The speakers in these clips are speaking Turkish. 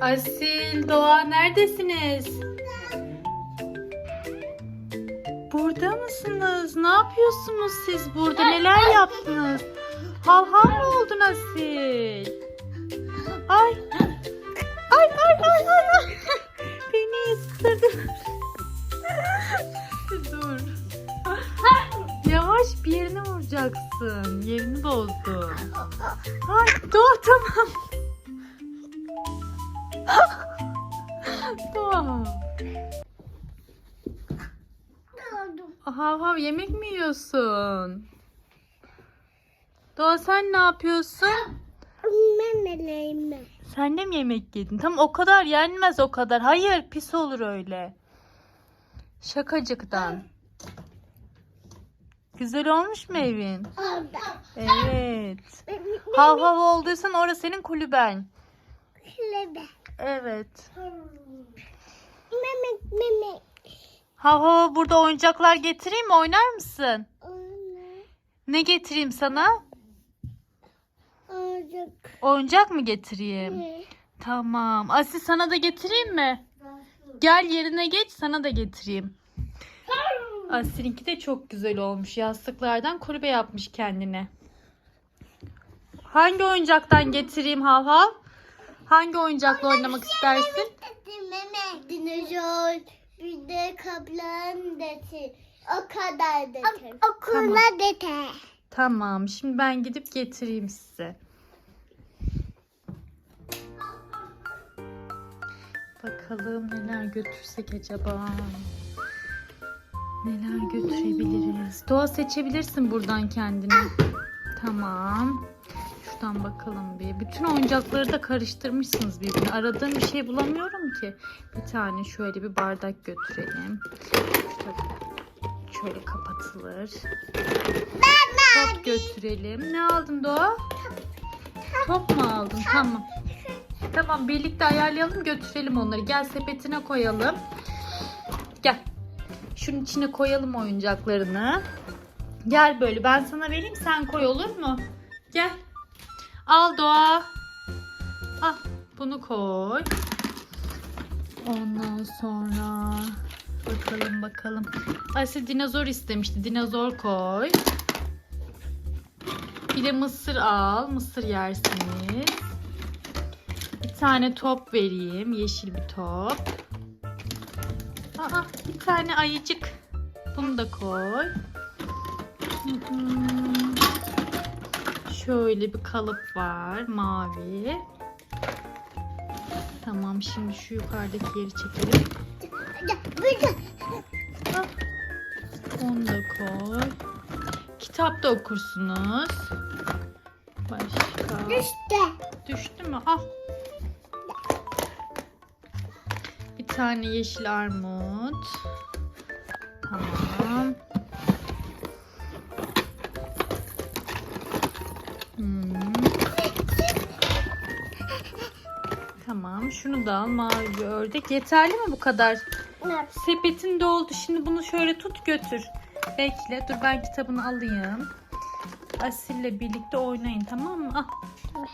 Asil, Doğa neredesiniz? Burada mısınız? Ne yapıyorsunuz siz burada? Neler yaptınız? Hav hav mı oldun Asil? Ay. Ay ay ay ay. ay. Beni ısırdın. Dur. Yavaş bir yerine vuracaksın. Yerini bozdun. Ay Doğa tamam. Hav hav yemek mi yiyorsun? Doğa sen ne yapıyorsun? Memeleyme. Sen de mi yemek yedin? Tam o kadar yenmez o kadar. Hayır pis olur öyle. Şakacıktan. Güzel olmuş mu evin? Evet. Hav hav olduysan orası senin kulüben. Şöyle. Evet. Meme meme. Hav hav burada oyuncaklar getireyim mi? Oynar mısın? Ona. Ne getireyim sana? Olacak. Oyuncak mı getireyim? Tamam. Asil sana da getireyim mi? Gel yerine geç sana da getireyim. Asil'inki de çok güzel olmuş. Yastıklardan kulübe yapmış kendine. Hangi oyuncaktan getireyim Hav Hav? Hangi oyuncakla oynamak istersin? Meme. Dinozor. Bir de kaplan deti. O kadar deti. Okula dete. Tamam. Şimdi ben gidip getireyim size. Bakalım neler götürsek acaba? Neler götürebiliriz? Doğa seçebilirsin buradan kendine. Tamam. Şuradan bakalım bir. Bütün oyuncakları da karıştırmışsınız birbirine. Aradığım bir şey bulamıyorum ki. Bir tane şöyle bir bardak götürelim. Şöyle kapatılır. Top götürelim. Ne aldın Doğa? Top mu aldın? Tamam. Tamam birlikte ayarlayalım götürelim onları. Gel sepetine koyalım. Gel. Şunun içine koyalım oyuncaklarını. Gel böyle ben sana vereyim sen koy olur mu? Gel. Al Doğa. Al bunu koy. Ondan sonra bakalım bakalım. Ayşe dinozor istemişti. Dinozor koy. Bir de mısır al. Mısır yersiniz. Bir tane top vereyim. Yeşil bir top. Aa, bir tane ayıcık. Bunu da koy. Hı hı. Şöyle bir kalıp var. Mavi. Tamam şimdi şu yukarıdaki yeri çekelim. Ah, Onu da koy. Kitap da okursunuz. Başka. İşte. Düştü mü? Al. Bir tane yeşil armut. Tamam. Hmm. Tamam. Şunu da al. Mavi bir ördek. Yeterli mi bu kadar? Sepetin doldu. Şimdi bunu şöyle tut götür. Bekle. Dur ben kitabını alayım. Asil'le birlikte oynayın tamam mı? Al.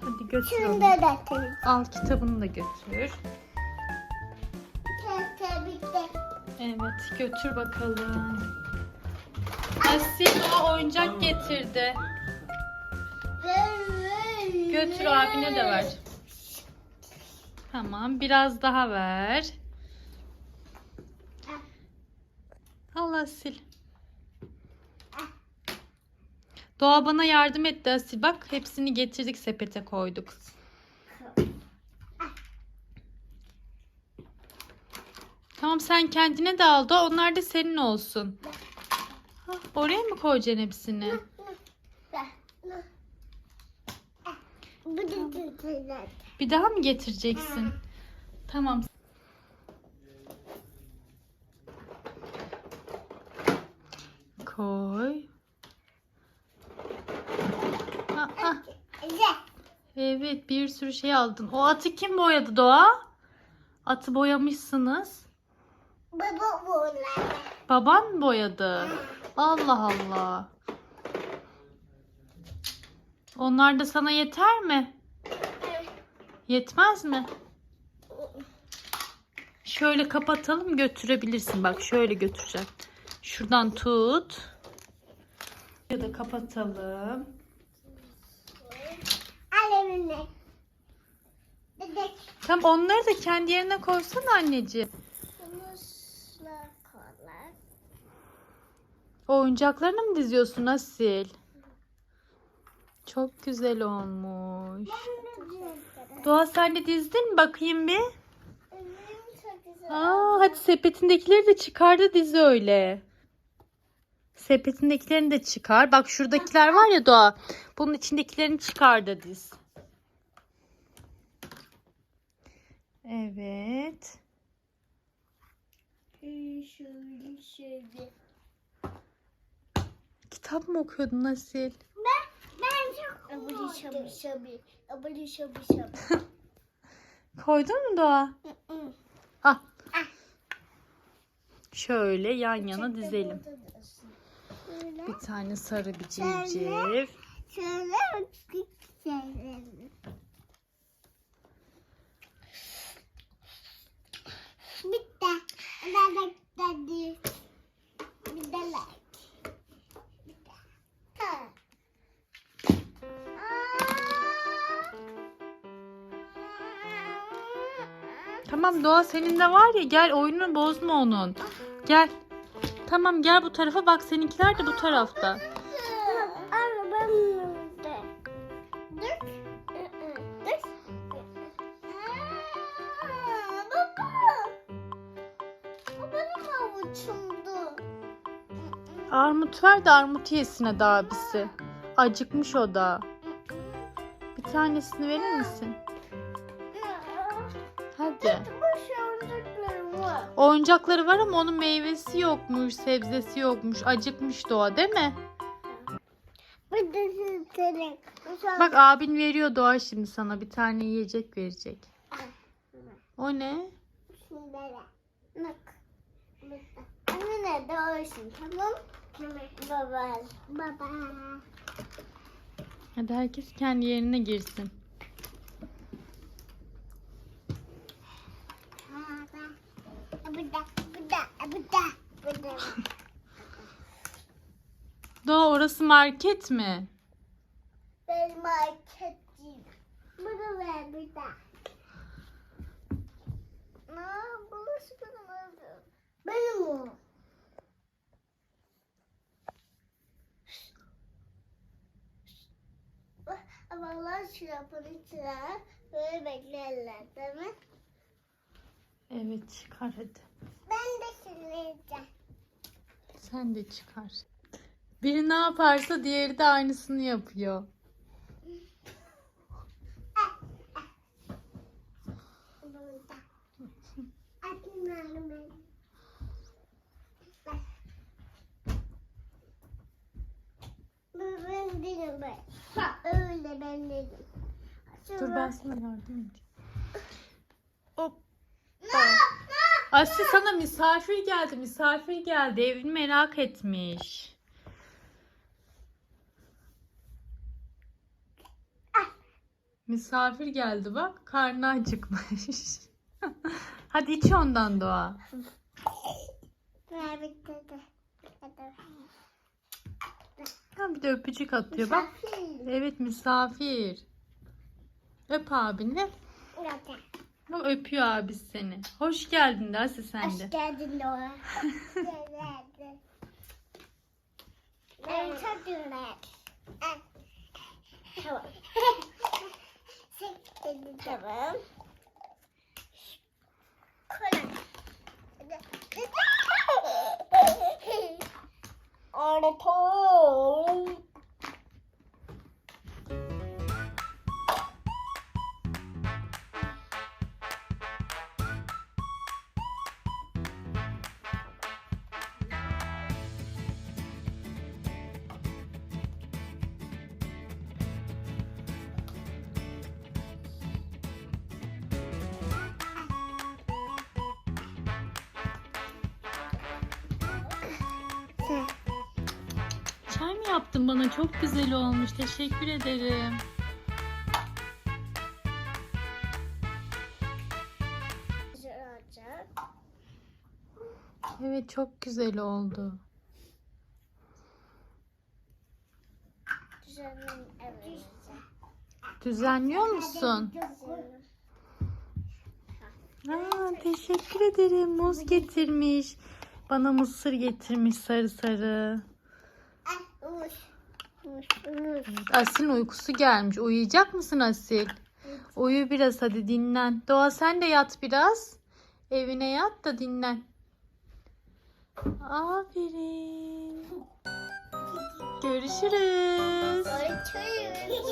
Hadi götür Şunu onu. da. Al kitabını da götür. Evet götür bakalım. Asil o oyuncak getirdi. Götür abine de ver. Tamam biraz daha ver. Al Asil. Doğa bana yardım etti Asil. Bak hepsini getirdik sepete koyduk. Tamam sen kendine de al da onlar da senin olsun. Oraya mı koyacaksın hepsini? Bu da dete. Bir daha mı getireceksin? Tamam. Koy. Ha, ha. Evet bir sürü şey aldın. O atı kim boyadı Doğa? Atı boyamışsınız. Baba bunlar. Baban mı boyadı? Allah Allah. Onlar da sana yeter mi? Yetmez mi? Şöyle kapatalım götürebilirsin. Bak şöyle götüreceğim. Şuradan tut. Ya da kapatalım. Alemine. Tam onları da kendi yerine koysana anneciğim. O oyuncaklarını mı diziyorsun Asil? Çok güzel olmuş. Doğa sen de dizdin mi? Bakayım bir. Aa, hadi sepetindekileri de çıkardı dizi öyle. Sepetindekilerini de çıkar. Bak şuradakiler var ya Doğa. Bunun içindekilerini çıkar da diz. Evet. Şöyle şöyle. Kitap mı okuyordun Asil? Ben, ben çok Abili şabi şabi. Abili şabi şabi. Koydun mu Doğa? Hı. Ah. Ah. Şöyle yan yana dizelim. Şöyle. Bir tane sarı bir civciv. Şöyle. Bitti. Bir de Tamam Doğa senin de var ya gel oyununu bozma onun. Gel. Tamam gel bu tarafa bak seninkiler de bu tarafta. Armut ver de armut yesin hadi abisi. Acıkmış o da. Bir tanesini verir misin? Oyuncakları var ama onun meyvesi yokmuş, sebzesi yokmuş. Acıkmış Doğa değil mi? Bak abin veriyor Doğa şimdi sana bir tane yiyecek verecek. O ne? Şunlara. Bak. Anne nerede olsun tamam? Baba. Baba. Hadi herkes kendi yerine girsin. Baba. Burada. Burada. Burada. Burada. Orası market mi? Ben marketçiyim. Bunu ver burada. Aa, burası benim evim. Benim o. Şu yapının içine böyle beklerler değil mi? Evet çıkar hadi. Ben de sileceğim. Sen de çıkar. Biri ne yaparsa diğeri de aynısını yapıyor. Öyle ben değilim. Dur ben sana yardım edeyim. Hop. Aslı sana misafir geldi. Misafir geldi. Evini merak etmiş. Misafir geldi bak. Karnı acıkmış. Hadi iç ondan Doğa. Ha, bir de öpücük atıyor bak. Evet misafir. Öp abini. Bak öpüyor abi seni. Hoş geldin Aslı sen de. Hoş geldin Doğa. Ben çok güzel. Tamam. Sen tamam. Kola. Orta. yaptın bana. Çok güzel olmuş. Teşekkür ederim. Evet çok güzel oldu. Düzenliyor musun? Aa, teşekkür ederim. Muz getirmiş. Bana mısır getirmiş sarı sarı. Uş. Uş. Uş. Asil'in uykusu gelmiş. Uyuyacak mısın Asil? Uyu biraz hadi dinlen. Doğa sen de yat biraz. Evine yat da dinlen. Aferin. Görüşürüz. Görüşürüz.